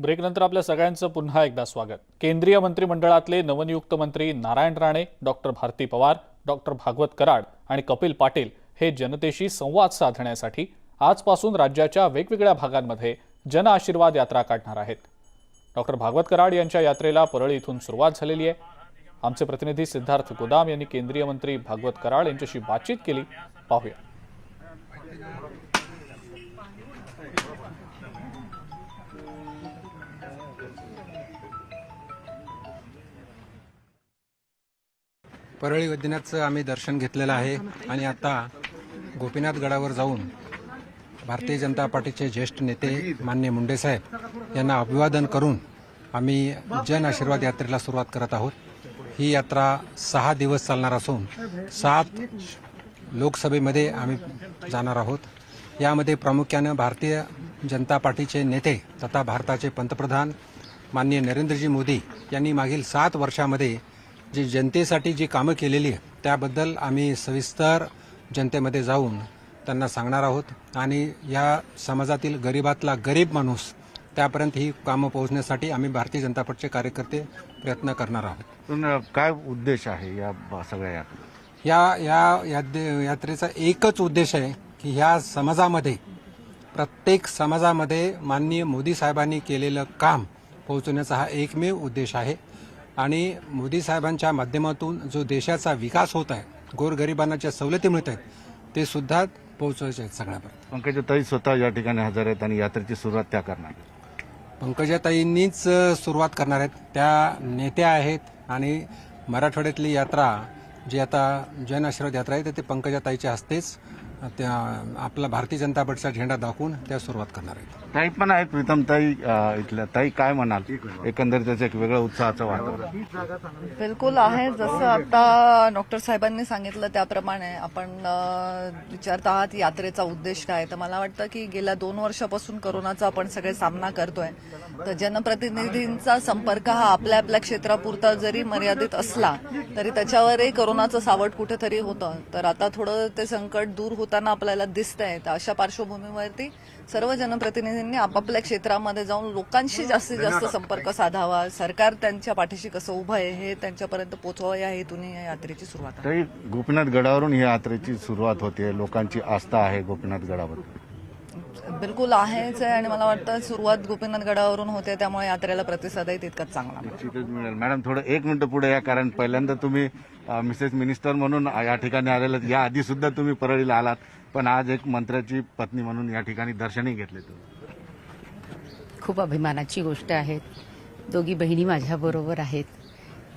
ब्रेकनंतर आपल्या सगळ्यांचं पुन्हा एकदा स्वागत. केंद्रीय मंत्रिमंडळातले नवनियुक्त मंत्री नारायण राणे डॉक्टर भारती पवार डॉक्टर भागवत कराड आणि कपिल पाटील हे जनतेशी संवाद साधण्यासाठी आजपासून राज्याच्या वेगवेगळ्या भागांमध्ये जन आशीर्वाद यात्रा काढणार आहेत. डॉक्टर भागवत कराड यांच्या यात्रेला परळी इथून सुरुवात झालेली आहे. आमचे प्रतिनिधी सिद्धार्थ गोदाम यांनी केंद्रीय मंत्री भागवत कराड यांच्याशी बातचीत केली. पाहूया. परळी वैद्यनाथचं आम्ही दर्शन घेतलेलं आहे आणि आता गोपीनाथ गडावर जाऊन भारतीय जनता पार्टीचे ज्येष्ठ नेते मान्य मुंडेसाहेब यांना अभिवादन करून आम्ही जन आशीर्वाद यात्रेला सुरुवात करत आहोत. ही यात्रा सहा दिवस चालणार असून सात लोकसभेमध्ये आम्ही जाणार आहोत. यामध्ये प्रामुख्यानं भारतीय जनता पार्टीचे नेते तथा भारताचे पंतप्रधान माननीय नरेंद्रजी मोदी यांनी मागील सात वर्षामध्ये जी जनतेसाठी जी कामं केलेली आहे त्याबद्दल आम्ही सविस्तर जनतेमध्ये जाऊन त्यांना सांगणार आहोत. आणि या समाजातील गरीबातला गरीब माणूस त्यापर्यंत ही कामं पोहोचण्यासाठी आम्ही भारतीय जनता पक्षाचे कार्यकर्ते प्रयत्न करणार आहोत. काय उद्देश आहे या सगळ्या या या यात्रेचा एकच उद्देश आहे की ह्या समाजामध्ये प्रत्येक समाजामध्ये माननीय मोदी साहेबांनी केलेलं काम पोहोचवण्याचा हा एकमेव उद्देश आहे. आणि मोदी साहेबांच्या माध्यमातून जो देशाचा विकास होत आहे गोरगरिबांना ज्या सवलती मिळत आहेत ते सुद्धा पोहोचवायचे आहेत सगळ्यापर्यंत. पंकजाताई स्वतः या ठिकाणी हजर आहेत आणि यात्रेची सुरुवात त्या करणार आहेत. पंकजाताईंनीच सुरुवात करणार आहेत. त्या नेत्या आहेत आणि मराठवाड्यातली यात्रा जी आता जन आशीर्वाद यात्रा आहे तर ते पंकजाताईच्या हस्तेच त्या आपला भारतीय जनता पक्षाचा झेंडा दाखवून त्या सुरुवात करणार आहेत. ताई पण आहेत प्रीतम ताई इथल्या. ताई काय म्हणाल? एकंदरीत त्याचं एक वेगळं उत्साहाचं वातावरण. बिलकुल आहे. जसं आता डॉक्टर साहेबांनी सांगितलं त्याप्रमाणे आपण विचारत आहात यात्रेचा उद्देश काय? तर मला वाटतं की गेल्या दोन वर्षापासून करोनाचा आपण सगळे सामना करतोय. तर जनप्रतिनिधींचा संपर्क हा आपल्या आपल्या क्षेत्रापुरता जरी मर्यादित असला तरी त्याच्यावरही करोनाचं सावट कुठेतरी होतं. तर आता थोडं ते संकट दूर होताना आपल्याला दिसतंय तर अशा पार्श्वभूमीवरती सर्व जनप्रतिनिधींनी आपापल्या क्षेत्रामध्ये जाऊन लोकांशी जास्तीत जास्त संपर्क साधावा. सरकार त्यांच्या पाठीशी कसं उभं आहे हे त्यांच्यापर्यंत पोहोचवावं या हेतूने या यात्रेची सुरुवात गोपीनाथ गडावरून ही यात्रेची सुरुवात होते लोकांची आस्था आहे गोपीनाथ गडावर बिलकुल आहेच आहे आणि मला वाटतं सुरुवात गोपीनाथ गडावरून होते त्यामुळे यात्रेला प्रतिसादही तितकाच चांगला मिळेल. निश्चितच मिळेल. मॅडम थोडं एक मिनिट पुढे या कारण पहिल्यांदा तुम्ही मिसेस मिनिस्टर म्हणून या ठिकाणी आलेलं या आधी सुद्धा तुम्ही परळीला आलात पण आज एक मंत्र्याची पत्नी म्हणून या ठिकाणी दर्शनही घेतले तुम्ही. खूप अभिमानाची गोष्ट आहे. दोघी बहिणी माझ्याबरोबर आहेत.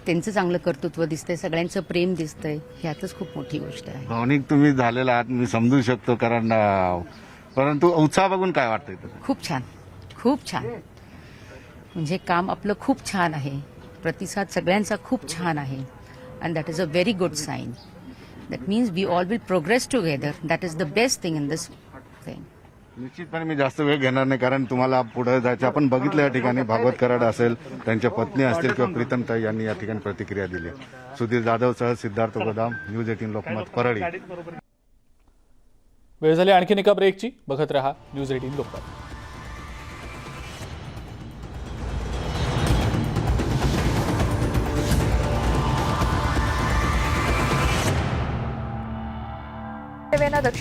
त्यांचं चांगलं कर्तृत्व दिसतंय सगळ्यांचं प्रेम दिसतंय. ह्यातच खूप मोठी गोष्ट आहे. भावनिक तुम्ही झालेला आहात मी समजू शकतो कारण परंतु उत्साह बघून काय वाटतंय तुला खूप छान. खूप छान. म्हणजे काम आपलं खूप छान आहे. प्रतिसाद सगळ्यांचा खूप छान आहे. And that is a very good sign that means we all will progress together that is the best thing in this thing निश्चितपणे मी जास्त वेळ घेणार नाही कारण तुम्हाला पुढे जायचं. आपण बघितलं या ठिकाणी भागवत कराड असेल त्यांच्या पत्नी असतील किंवा प्रीतम ताई यांनी या ठिकाणी प्रतिक्रिया दिली. सुधीर जाधव सह सिद्धार्थ गोदाम न्यूज एटीन लोकमत परळी. वेळ झाली आणखीन एका ब्रेकची बघत रहा न्यूज एटीन लोकपाल. दक्षिण